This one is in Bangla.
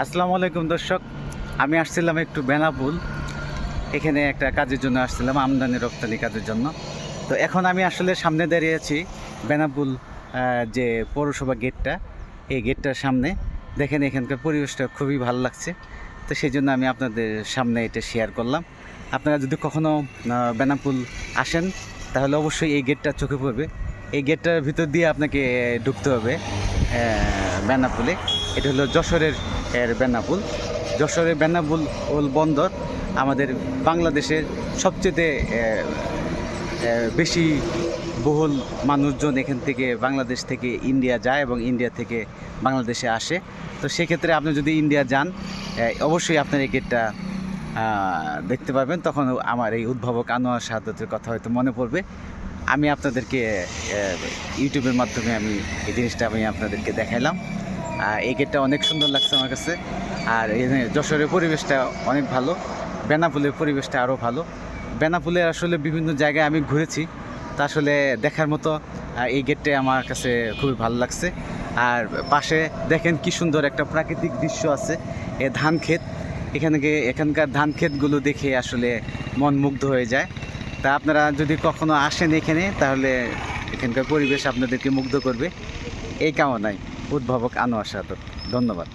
আসসালামু আলাইকুম দর্শক। আমি আসছিলাম একটু বেনাপুল। এখানে একটা কাজের জন্য আসছিলাম, আমদানি রপ্তানি কাজের জন্য। তো এখন আমি আসলে সামনে দাঁড়িয়ে আছি বেনাপুল যে পৌরসভা গেটটা, এই গেটটার সামনে। দেখেন এখানকার পরিবেশটা খুবই ভালো লাগছে। তো সেই জন্য আমি আপনাদের সামনে এটা শেয়ার করলাম। আপনারা যদি কখনও বেনাপুল আসেন, তাহলে অবশ্যই এই গেটটা চোখে পড়বে। এই গেটটার ভিতর দিয়ে আপনাকে ঢুকতে হবে। বেনাপুলে। এটা হলো যশোরের এর বেনাপুল। যশোরের বেনাপুল ওল বন্দর আমাদের বাংলাদেশের সবচেয়ে বেশি বহুল মানুষজন এখান থেকে বাংলাদেশ থেকে ইন্ডিয়া যায় এবং ইন্ডিয়া থেকে বাংলাদেশে আসে। তো সেক্ষেত্রে আপনি যদি ইন্ডিয়া যান অবশ্যই আপনার এই গেটটা দেখতে পাবেন তখন আমার এই উদ্ভাবক আনোয়ার শাহাদতের কথা হয়তো মনে পড়বে। আমি আপনাদেরকে ইউটিউবের মাধ্যমে আমি এই জিনিসটা আমি আপনাদেরকে দেখাইলাম। এই গেটটা অনেক সুন্দর লাগছে আমার কাছে। আর যশোরের পরিবেশটা অনেক ভালো, বেনাপুলের পরিবেশটা আরও ভালো। বেনাপুলে আসলে বিভিন্ন জায়গায় আমি ঘুরেছি। তা আসলে দেখার মতো এই গেটটা আমার কাছে খুবই ভালো লাগছে। আর পাশে দেখেন কি সুন্দর একটা প্রাকৃতিক দৃশ্য আছে, এ ধান ক্ষেত। এখানে এখানকার ধান ক্ষেতগুলো দেখে আসলে মন মুগ্ধ হয়ে যায়। তা আপনারা যদি কখনো আসেন এখানে, তাহলে এখানকার পরিবেশ আপনাদেরকে মুগ্ধ করবে। এই কামনায় উদ্ভাবক আনোয়ার সাদত ধন্যবাদ।